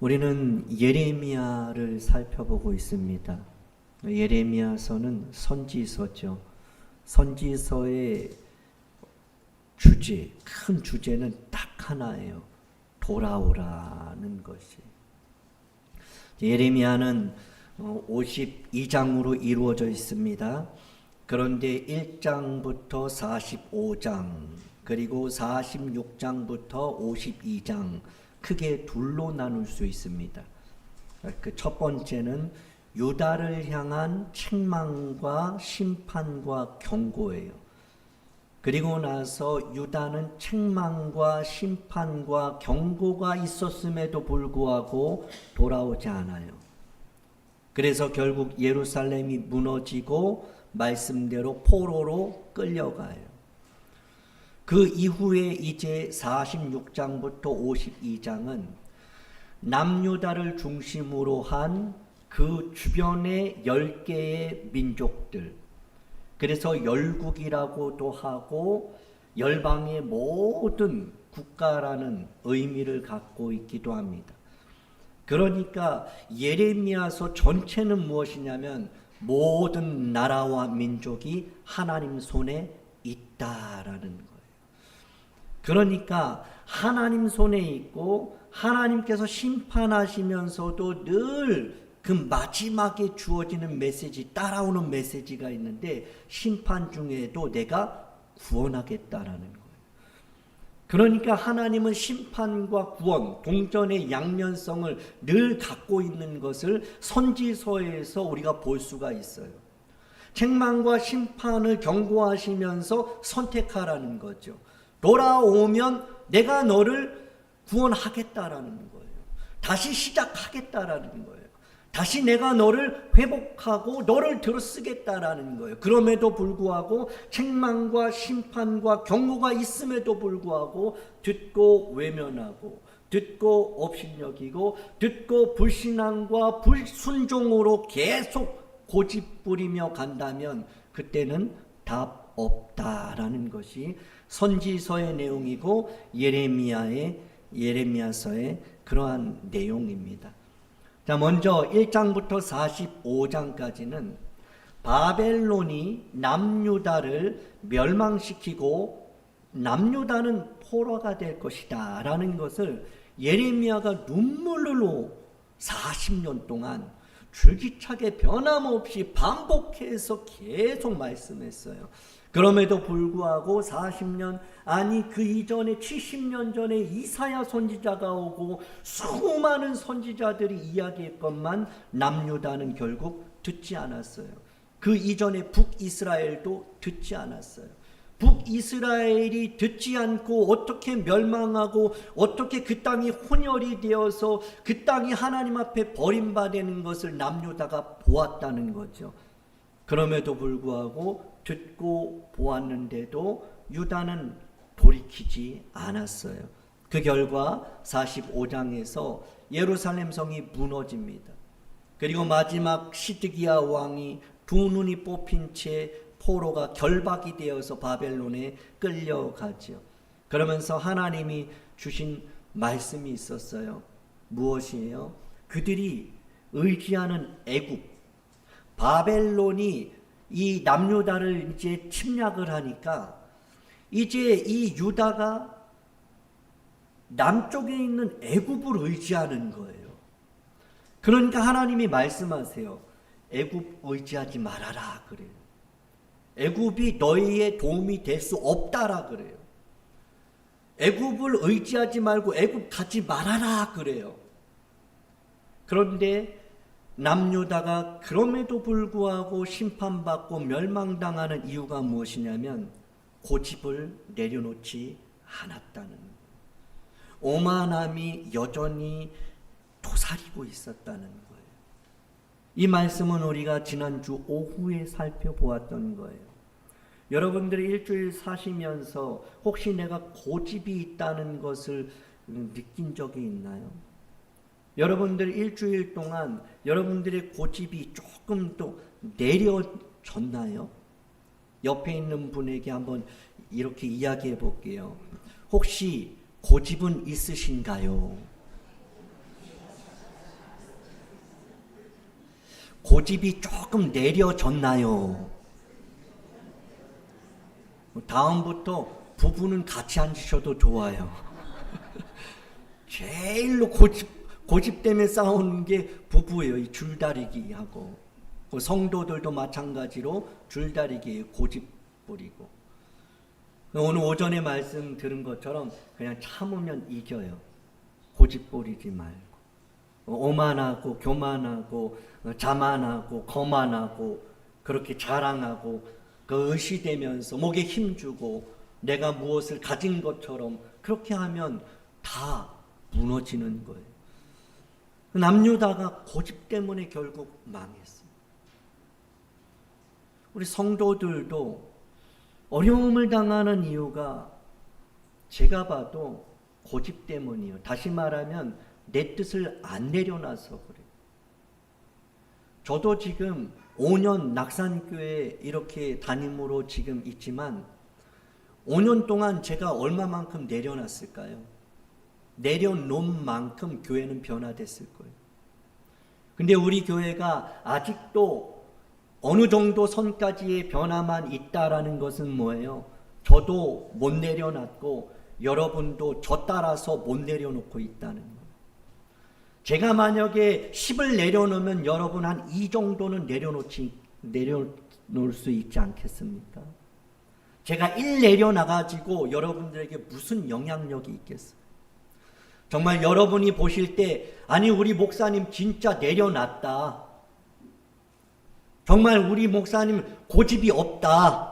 우리는 예레미야를 살펴보고 있습니다. 예레미야서는 선지서죠. 선지서의 주제, 큰 주제는 딱 하나예요. 돌아오라는 것이. 예레미야는 52장으로 이루어져 있습니다. 그런데 1장부터 45장, 그리고 46장부터 52장, 크게 둘로 나눌 수 있습니다. 그 첫 번째는 유다를 향한 책망과 심판과 경고예요. 그리고 나서 유다는 책망과 심판과 경고가 있었음에도 불구하고 돌아오지 않아요. 그래서 결국 예루살렘이 무너지고 말씀대로 포로로 끌려가요. 그 이후에 이제 46장부터 52장은 남유다를 중심으로 한 그 주변의 10개의 민족들, 그래서 열국이라고도 하고 열방의 모든 국가라는 의미를 갖고 있기도 합니다. 그러니까 예레미야서 전체는 무엇이냐면 모든 나라와 민족이 하나님 손에 있다라는 거예요. 그러니까 하나님 손에 있고 하나님께서 심판하시면서도 늘 그 마지막에 주어지는 메시지, 따라오는 메시지가 있는데 심판 중에도 내가 구원하겠다라는 거예요. 그러니까 하나님은 심판과 구원, 동전의 양면성을 늘 갖고 있는 것을 선지서에서 우리가 볼 수가 있어요. 책망과 심판을 경고하시면서 선택하라는 거죠. 돌아오면 내가 너를 구원하겠다라는 거예요. 다시 시작하겠다라는 거예요. 다시 내가 너를 회복하고 너를 들어 쓰겠다라는 거예요. 그럼에도 불구하고 책망과 심판과 경고가 있음에도 불구하고 듣고 외면하고 듣고 업신여기고 듣고 불신앙과 불순종으로 계속 고집 부리며 간다면 그때는 답 없다라는 것이 선지서의 내용이고 예레미야의 예레미야서의 그러한 내용입니다. 자, 먼저 1장부터 45장까지는 바벨론이 남유다를 멸망시키고 남유다는 포로가 될 것이다 라는 것을 예레미야가 눈물로 40년 동안 줄기차게 변함없이 반복해서 계속 말씀했어요. 그럼에도 불구하고 40년 아니 그 이전에 70년 전에 이사야 선지자가 오고 수많은 선지자들이 이야기했건만 남유다는 결국 듣지 않았어요. 그 이전에 북이스라엘도 듣지 않았어요. 북이스라엘이 듣지 않고 어떻게 멸망하고 어떻게 그 땅이 혼혈이 되어서 그 땅이 하나님 앞에 버림받는 것을 남유다가 보았다는 거죠. 그럼에도 불구하고 듣고 보았는데도 유다는 돌이키지 않았어요. 그 결과 45장에서 예루살렘 성이 무너집니다. 그리고 마지막 시드기야 왕이 두 눈이 뽑힌 채 포로가 결박이 되어서 바벨론에 끌려가죠. 그러면서 하나님이 주신 말씀이 있었어요. 무엇이에요? 그들이 의지하는 애굽, 바벨론이 이 남유다를 이제 침략을 하니까 이제 이 유다가 남쪽에 있는 애굽을 의지하는 거예요. 그러니까 하나님이 말씀하세요. 애굽 의지하지 말아라 그래요. 애굽이 너희의 도움이 될 수 없다라 그래요. 애굽을 의지하지 말고 애굽 가지 말아라 그래요. 그런데 남유다가 그럼에도 불구하고 심판받고 멸망당하는 이유가 무엇이냐면 고집을 내려놓지 않았다는 오만함이 여전히 도사리고 있었다는 거예요. 이 말씀은 우리가 지난주 오후에 살펴보았던 거예요. 여러분들이 일주일 사시면서 혹시 내가 고집이 있다는 것을 느낀 적이 있나요? 여러분들 일주일 동안 여러분들의 고집이 조금 또 내려졌나요? 옆에 있는 분에게 한번 이렇게 이야기해 볼게요. 혹시 고집은 있으신가요? 고집이 조금 내려졌나요? 다음부터 부부는 같이 앉으셔도 좋아요. 제일로 고집, 고집 때문에 싸우는 게 부부예요. 이 줄다리기 하고. 그 성도들도 마찬가지로 줄다리기 고집 부리고. 오늘 오전에 말씀 들은 것처럼 그냥 참으면 이겨요. 고집 부리지 말고. 오만하고 교만하고 어, 자만하고 거만하고 그렇게 자랑하고 그 의시되면서 목에 힘주고 내가 무엇을 가진 것처럼 그렇게 하면 다 무너지는 거예요. 남유다가 고집 때문에 결국 망했어요. 우리 성도들도 어려움을 당하는 이유가 제가 봐도 고집 때문이에요. 다시 말하면 내 뜻을 안 내려놔서 그래요. 저도 지금 5년 낙산교회 이렇게 담임으로 지금 있지만 5년 동안 제가 얼마만큼 내려놨을까요? 내려놓은 만큼 교회는 변화됐을 거예요. 근데 우리 교회가 아직도 어느 정도 선까지의 변화만 있다라는 것은 뭐예요? 저도 못 내려놨고 여러분도 저 따라서 못 내려놓고 있다는 거예요. 제가 만약에 10을 내려놓으면 여러분 한 이 정도는 내려놓지 내려놓을 수 있지 않겠습니까? 제가 1 내려놔가지고 여러분들에게 무슨 영향력이 있겠어요? 정말 여러분이 보실 때 아니 우리 목사님 진짜 내려놨다. 정말 우리 목사님 고집이 없다.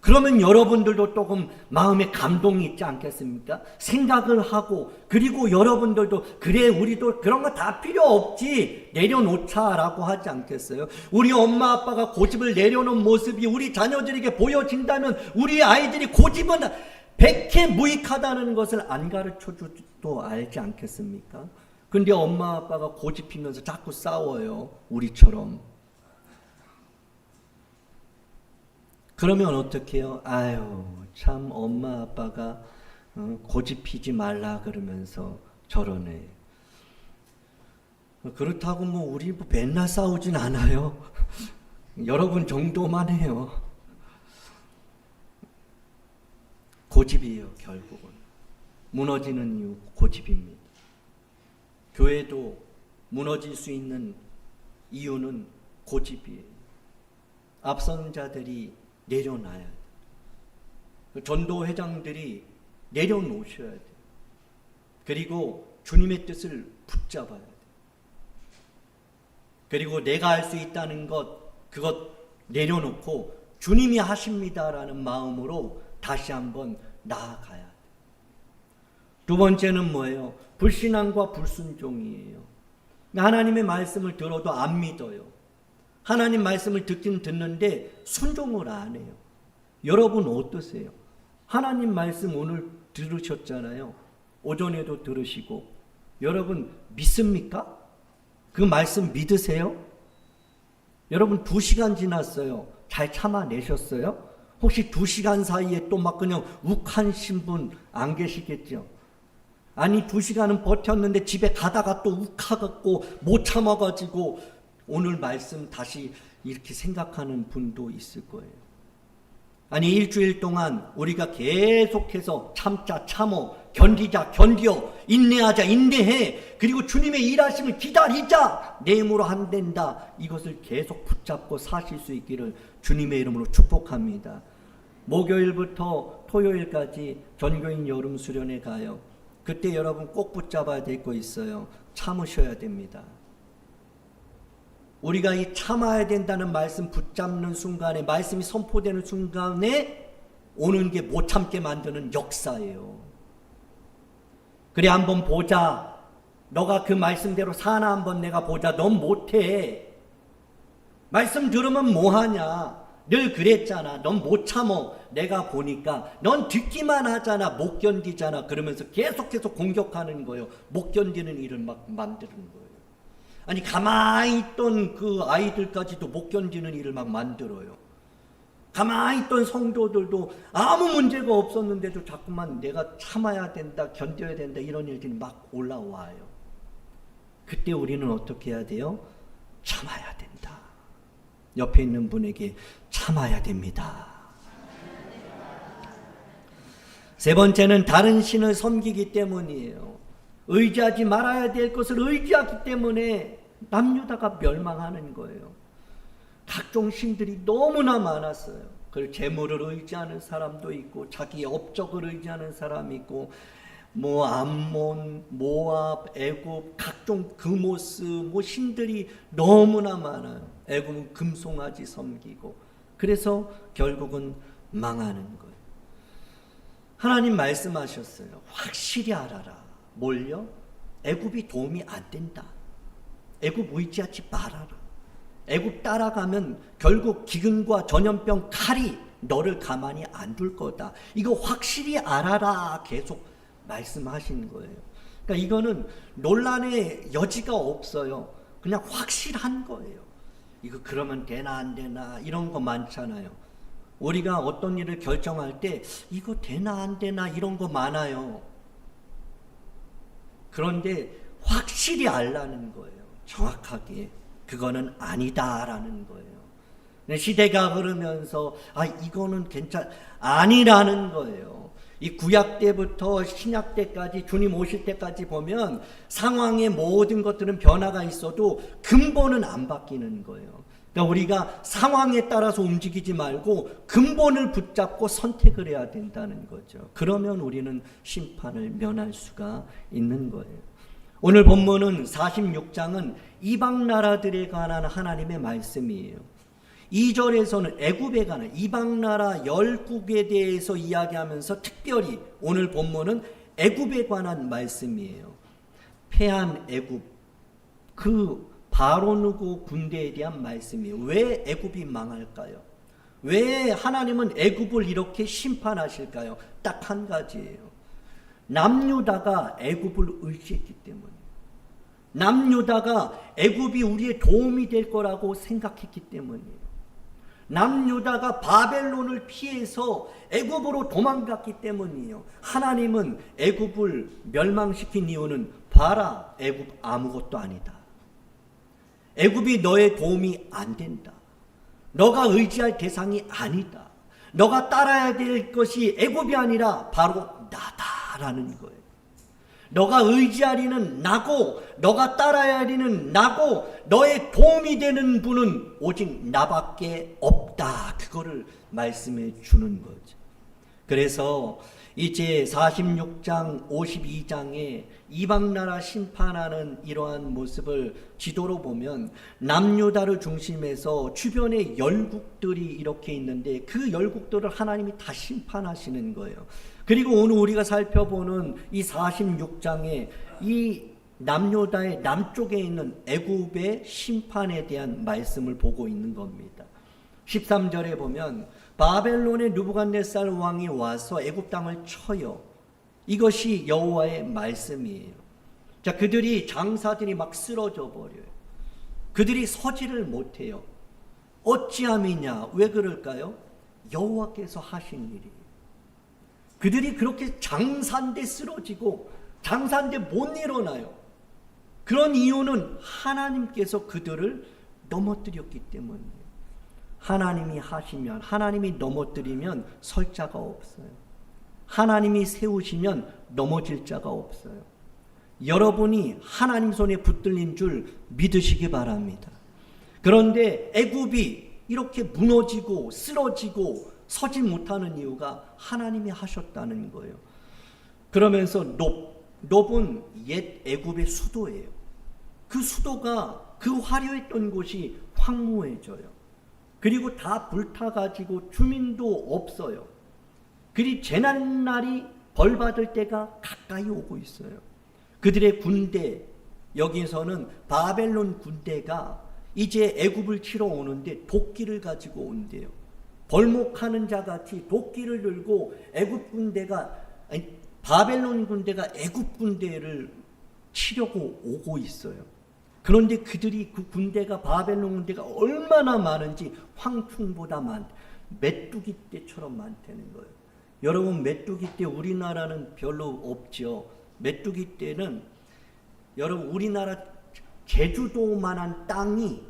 그러면 여러분들도 조금 마음에 감동이 있지 않겠습니까? 생각을 하고 그리고 여러분들도 그래 우리도 그런 거 다 필요 없지 내려놓자라고 하지 않겠어요? 우리 엄마 아빠가 고집을 내려놓은 모습이 우리 자녀들에게 보여진다면 우리 아이들이 고집은 백해 무익하다는 것을 안 가르쳐 주도 알지 않겠습니까? 근데 엄마 아빠가 고집 피면서 자꾸 싸워요. 우리처럼. 그러면 어떻게 해요? 아유, 참 엄마 아빠가 어, 고집 피지 말라 그러면서 저러네. 그렇다고 뭐 우리 뭐 맨날 싸우진 않아요. 여러분 정도만 해요. 고집이에요, 결국은. 무너지는 이유 고집입니다. 교회도 무너질 수 있는 이유는 고집이에요. 앞선 자들이 내려놔야 돼. 그 전도 회장들이 내려놓으셔야 돼. 그리고 주님의 뜻을 붙잡아야 돼. 그리고 내가 할 수 있다는 것, 그것 내려놓고 주님이 하십니다라는 마음으로 다시 한번 나아가야 돼. 두 번째는 뭐예요? 불신앙과 불순종이에요. 하나님의 말씀을 들어도 안 믿어요. 하나님 말씀을 듣긴 듣는데 순종을 안 해요. 여러분 어떠세요? 하나님 말씀 오늘 들으셨잖아요. 오전에도 들으시고 여러분 믿습니까? 그 말씀 믿으세요? 여러분 두 시간 지났어요. 잘 참아내셨어요? 혹시 두 시간 사이에 또 막 그냥 욱하신 분 안 계시겠죠? 아니 두 시간은 버텼는데 집에 가다가 또 욱하갖고 못 참아가지고 오늘 말씀 다시 이렇게 생각하는 분도 있을 거예요. 아니 일주일 동안 우리가 계속해서 참자 참어 견디자 견디어 인내하자 인내해 그리고 주님의 일하심을 기다리자 내 힘으로 안 된다 이것을 계속 붙잡고 사실 수 있기를 주님의 이름으로 축복합니다. 목요일부터 토요일까지 전교인 여름 수련회 가요. 그때 여러분 꼭 붙잡아야 될 거 있어요. 참으셔야 됩니다. 우리가 이 참아야 된다는 말씀 붙잡는 순간에 말씀이 선포되는 순간에 오는 게 못 참게 만드는 역사예요. 그래 한번 보자. 너가 그 말씀대로 사나 한번 내가 보자. 넌 못해. 말씀 들으면 뭐하냐. 늘 그랬잖아. 넌 못 참어. 내가 보니까 넌 듣기만 하잖아. 못 견디잖아. 그러면서 계속해서 공격하는 거예요. 못 견디는 일을 막 만드는 거예요. 아니 가만히 있던 그 아이들까지도 못 견디는 일을 막 만들어요. 가만히 있던 성도들도 아무 문제가 없었는데도 자꾸만 내가 참아야 된다, 견뎌야 된다 이런 일들이 막 올라와요. 그때 우리는 어떻게 해야 돼요? 참아야 된다. 옆에 있는 분에게 참아야 됩니다. 세 번째는 다른 신을 섬기기 때문이에요. 의지하지 말아야 될 것을 의지하기 때문에 남유다가 멸망하는 거예요. 각종 신들이 너무나 많았어요. 그 재물을 의지하는 사람도 있고 자기 업적을 의지하는 사람이 있고 뭐 암몬, 모압, 애굽 각종 금오스 뭐 신들이 너무나 많아요. 애굽은 금송아지 섬기고 그래서 결국은 망하는 거예요. 하나님 말씀하셨어요. 확실히 알아라. 뭘요? 애굽이 도움이 안 된다. 애굽 의지하지 말아라. 애굽 따라가면 결국 기근과 전염병 칼이 너를 가만히 안 둘 거다. 이거 확실히 알아라. 계속 말씀하신 거예요. 그러니까 이거는 논란의 여지가 없어요. 그냥 확실한 거예요. 이거 그러면 되나 안 되나 이런 거 많잖아요. 우리가 어떤 일을 결정할 때 이거 되나 안 되나 이런 거 많아요. 그런데 확실히 알라는 거예요. 정확하게. 그거는 아니다라는 거예요. 근데 시대가 흐르면서 아 이거는 괜찮 아니라는 거예요. 이 구약 때부터 신약 때까지 주님 오실 때까지 보면 상황의 모든 것들은 변화가 있어도 근본은 안 바뀌는 거예요. 그러니까 우리가 상황에 따라서 움직이지 말고 근본을 붙잡고 선택을 해야 된다는 거죠. 그러면 우리는 심판을 면할 수가 있는 거예요. 오늘 본문은 46장은 이방 나라들에 관한 하나님의 말씀이에요. 2절에서는 애굽에 관한 이방 나라 열국에 대해서 이야기하면서 특별히 오늘 본문은 애굽에 관한 말씀이에요. 패한 애굽 그 바로누고 군대에 대한 말씀이에요. 왜 애굽이 망할까요? 왜 하나님은 애굽을 이렇게 심판하실까요? 딱 한 가지예요. 남유다가 애굽을 의지했기 때문에 남유다가 애굽이 우리의 도움이 될 거라고 생각했기 때문이에요. 남유다가 바벨론을 피해서 애굽으로 도망갔기 때문이에요. 하나님은 애굽을 멸망시킨 이유는 봐라 애굽 아무것도 아니다. 애굽이 너의 도움이 안 된다. 너가 의지할 대상이 아니다. 너가 따라야 될 것이 애굽이 아니라 바로 나다 라는 거예요. 너가 의지하리는 나고 너가 따라야 하리는 나고 너의 도움이 되는 분은 오직 나밖에 없다. 그거를 말씀해 주는 거죠. 그래서 이제 46장 52장에 이방 나라 심판하는 이러한 모습을 지도로 보면 남유다를 중심해서 주변에 열국들이 이렇게 있는데 그 열국들을 하나님이 다 심판하시는 거예요. 그리고 오늘 우리가 살펴보는 이 46장에 이 남유다의 남쪽에 있는 애굽의 심판에 대한 말씀을 보고 있는 겁니다. 13절에 보면 바벨론의 누부갓네살 왕이 와서 애굽 땅을 쳐요. 이것이 여호와의 말씀이에요. 자, 그들이 장사들이 막 쓰러져 버려요. 그들이 서지를 못해요. 어찌함이냐? 왜 그럴까요? 여호와께서 하신 일이. 그들이 그렇게 장사인데 쓰러지고 장사인데 못 일어나요. 그런 이유는 하나님께서 그들을 넘어뜨렸기 때문이에요. 하나님이 하시면 하나님이 넘어뜨리면 설 자가 없어요. 하나님이 세우시면 넘어질 자가 없어요. 여러분이 하나님 손에 붙들린 줄 믿으시기 바랍니다. 그런데 애굽이 이렇게 무너지고 쓰러지고 서지 못하는 이유가 하나님이 하셨다는 거예요. 그러면서 높, 높은 옛 애굽의 수도예요. 그 수도가 그 화려했던 곳이 황무해져요. 그리고 다 불타가지고 주민도 없어요. 그리 재난날이 벌받을 때가 가까이 오고 있어요. 그들의 군대, 여기서는 바벨론 군대가 이제 애굽을 치러 오는데 도끼를 가지고 온대요. 벌목하는 자 같이 도끼를 들고 애굽 군대가 아니, 바벨론 군대가 애굽 군대를 치려고 오고 있어요. 그런데 그들이 그 군대가 바벨론 군대가 얼마나 많은지 황충보다 많 메뚜기 떼처럼 많다는 거예요. 여러분 메뚜기 떼 우리나라는 별로 없죠. 메뚜기 떼는 여러분 우리나라 제주도만한 땅이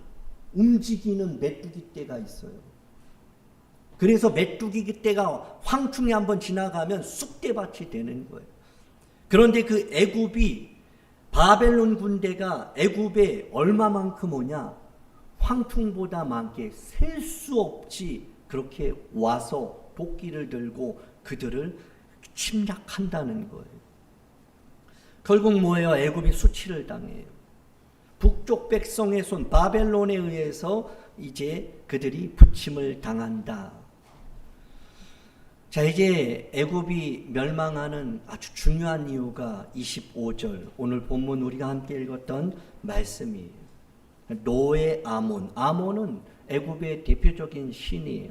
움직이는 메뚜기 떼가 있어요. 그래서 메뚜기 떼가 황충이 한번 지나가면 쑥대밭이 되는 거예요. 그런데 그 애굽이 바벨론 군대가 애굽에 얼마만큼 오냐? 황충보다 많게 셀 수 없이 그렇게 와서 도끼를 들고 그들을 침략한다는 거예요. 결국 뭐예요? 애굽이 수치를 당해요. 북쪽 백성의 손 바벨론에 의해서 이제 그들이 부침을 당한다. 자 이제 애굽이 멸망하는 아주 중요한 이유가 25절 오늘 본문 우리가 함께 읽었던 말씀이에요. 노예 아몬 아몬은 애굽의 대표적인 신이에요.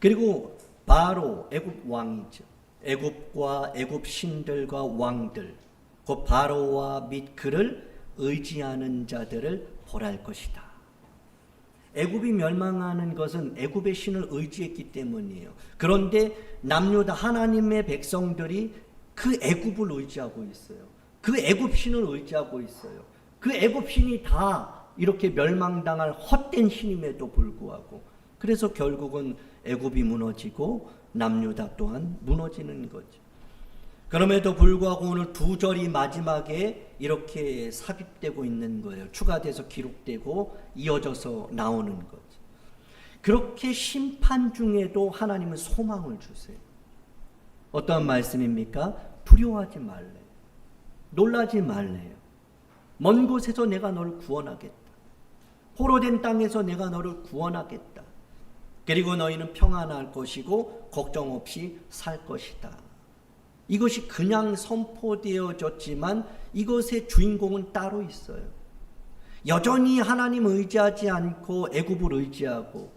그리고 바로 애굽 왕이죠. 애굽과 애굽 신들과 왕들 그 바로와 및 그를 의지하는 자들을 벌할 것이다. 애굽이 멸망하는 것은 애굽의 신을 의지했기 때문이에요. 그런데 남유다 하나님의 백성들이 그 애굽을 의지하고 있어요. 그 애굽 신을 의지하고 있어요. 그 애굽 신이 다 이렇게 멸망당할 헛된 신임에도 불구하고 그래서 결국은 애굽이 무너지고 남유다 또한 무너지는 거죠. 그럼에도 불구하고 오늘 두 절이 마지막에 이렇게 삽입되고 있는 거예요. 추가돼서 기록되고 이어져서 나오는 거죠. 그렇게 심판 중에도 하나님은 소망을 주세요. 어떤 말씀입니까? 두려워하지 말래. 놀라지 말래요. 먼 곳에서 내가 너를 구원하겠다. 호로된 땅에서 내가 너를 구원하겠다. 그리고 너희는 평안할 것이고 걱정 없이 살 것이다. 이것이 그냥 선포되어졌지만 이것의 주인공은 따로 있어요. 여전히 하나님 의지하지 않고 애굽을 의지하고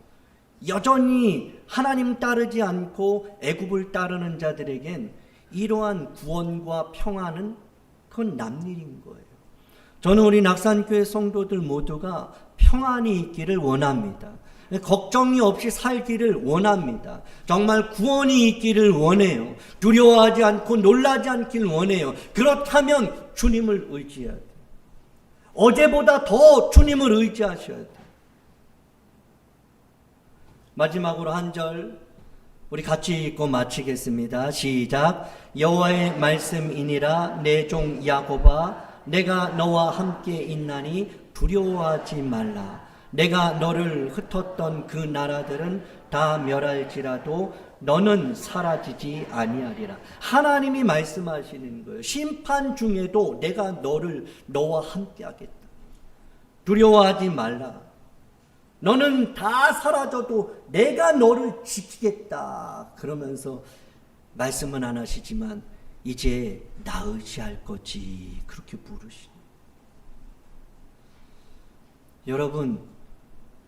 여전히 하나님 따르지 않고 애굽을 따르는 자들에겐 이러한 구원과 평안은 그건 남일인 거예요. 저는 우리 낙산교회 성도들 모두가 평안이 있기를 원합니다. 걱정이 없이 살기를 원합니다. 정말 구원이 있기를 원해요. 두려워하지 않고 놀라지 않길 원해요. 그렇다면 주님을 의지해야 돼요. 어제보다 더 주님을 의지하셔야 돼요. 마지막으로 한 절 우리 같이 읽고 마치겠습니다. 시작. 여호와의 말씀이니라 내 종 야곱아 내가 너와 함께 있나니 두려워하지 말라. 내가 너를 흩었던 그 나라들은 다 멸할지라도 너는 사라지지 아니하리라. 하나님이 말씀하시는 거예요. 심판 중에도 내가 너를 너와 함께 하겠다. 두려워하지 말라. 너는 다 사라져도 내가 너를 지키겠다. 그러면서 말씀은 안 하시지만 이제 나 의지할 거지. 그렇게 부르시니. 여러분,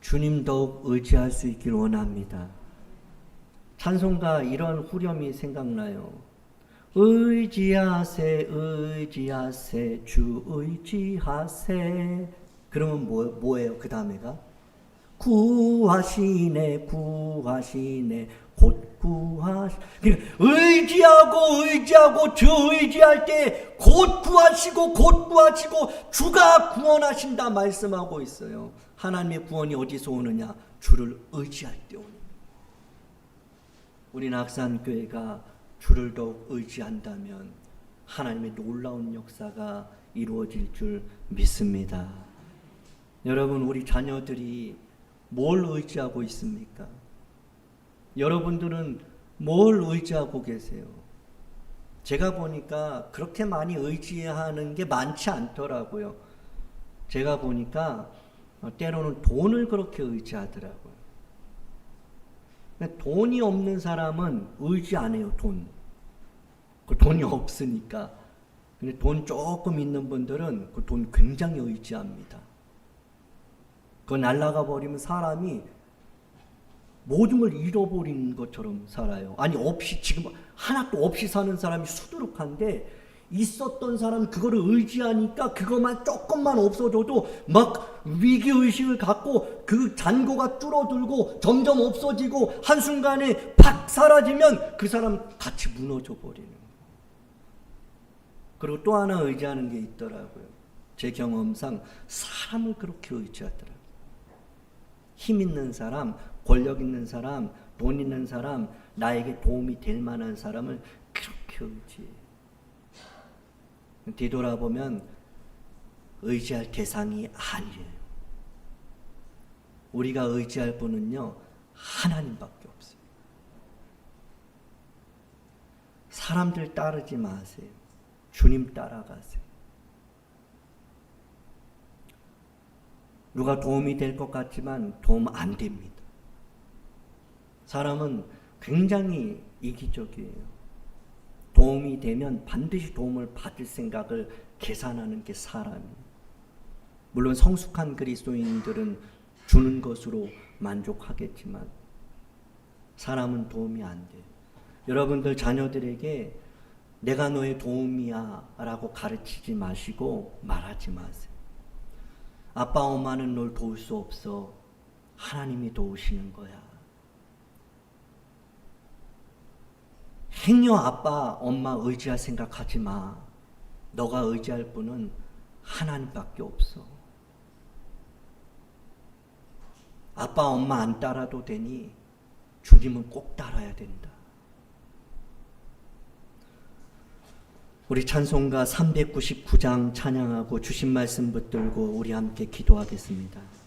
주님 더욱 의지할 수 있길 원합니다. 찬송가 이런 후렴이 생각나요. 의지하세, 의지하세, 주 의지하세. 그러면 뭐, 뭐예요? 그 다음에가? 구하시네, 구하시네, 곧 구하시. 그러니까 의지하고 의지하고 주 의지할 때 곧 구하시고 곧 구하시고 주가 구원하신다 말씀하고 있어요. 하나님의 구원이 어디서 오느냐? 주를 의지할 때 오는. 우리 낙산교회가 주를 더욱 의지한다면 하나님의 놀라운 역사가 이루어질 줄 믿습니다. 여러분, 우리 자녀들이 뭘 의지하고 있습니까? 여러분들은 뭘 의지하고 계세요? 제가 보니까 그렇게 많이 의지하는 게 많지 않더라고요. 제가 보니까 때로는 돈을 그렇게 의지하더라고요. 돈이 없는 사람은 의지 안 해요, 돈. 그 돈이 없으니까. 근데 돈 조금 있는 분들은 그 돈 굉장히 의지합니다. 그거 날라가 버리면 사람이 모든 걸 잃어버린 것처럼 살아요. 아니 없이 지금 하나도 없이 사는 사람이 수두룩한데 있었던 사람 그거를 의지하니까 그것만 조금만 없어져도 막 위기 의식을 갖고 그 잔고가 줄어들고 점점 없어지고 한순간에 팍 사라지면 그 사람 같이 무너져 버리는 그리고 또 하나 의지하는 게 있더라고요. 제 경험상 사람을 그렇게 의지하더라고요. 힘 있는 사람, 권력 있는 사람, 돈 있는 사람, 나에게 도움이 될 만한 사람을 그렇게 의지해. 뒤돌아보면 의지할 대상이 아니에요. 우리가 의지할 분은요, 하나님밖에 없어요. 사람들 따르지 마세요. 주님 따라가세요. 누가 도움이 될 것 같지만 도움 안 됩니다. 사람은 굉장히 이기적이에요. 도움이 되면 반드시 도움을 받을 생각을 계산하는 게 사람이에요. 물론 성숙한 그리스도인들은 주는 것으로 만족하겠지만 사람은 도움이 안 돼요. 여러분들 자녀들에게 내가 너의 도움이야 라고 가르치지 마시고 말하지 마세요. 아빠, 엄마는 널 도울 수 없어. 하나님이 도우시는 거야. 행여 아빠, 엄마 의지할 생각 하지 마. 너가 의지할 분은 하나님밖에 없어. 아빠, 엄마 안 따라도 되니 주님은 꼭 따라야 된다. 우리 찬송가 399장 찬양하고 주신 말씀 붙들고 우리 함께 기도하겠습니다.